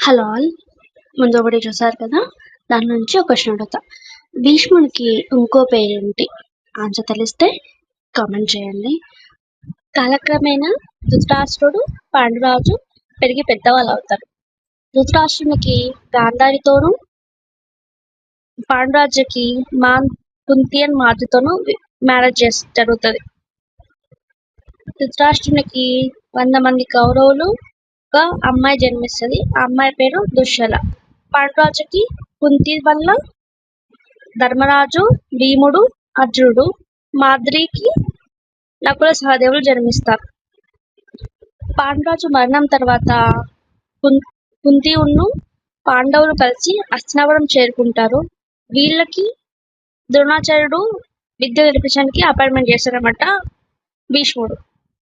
Hello all. ముందు ఒకటి చూసారు కదా? దాని నుంచి ఒక క్వశ్చన్ అడుగుతా. భీష్మునికి ఇంకో పేరేంటి? ఆన్సర్ తెలిస్తే కామెంట్ చేయండి. కాలక్రమేణా ధృతరాష్ట్రుడు పాండురాజు పెరిగి పెద్దవాళ్ళు అవుతారు. ధృతరాష్ట్రునికి గాంధారితోనూ పాండురాజుకి మా కుంతియన్ మాతతోనూ మ్యారేజ్ చేసి జరుగుతుంది. ధృతరాష్ట్రునికి వంద మంది కౌరవులు ఒక అమ్మాయి జన్మిస్తుంది. ఆ అమ్మాయి పేరు దుశ్శల. పాండురాజుకి కుంతి వల్ల ధర్మరాజు భీముడు అర్జునుడు మాద్రికి నకుల సహదేవులు జన్మిస్తారు. పాండురాజు మరణం తర్వాత కుం కుంతి ఉన్ను పాండవులు కలిసి హస్తినాపురం చేరుకుంటారు. వీళ్ళకి ద్రోణాచార్యుడు విద్య నేర్పించడానికి అపాయింట్మెంట్ చేస్తారన్నమాట భీష్ముడు.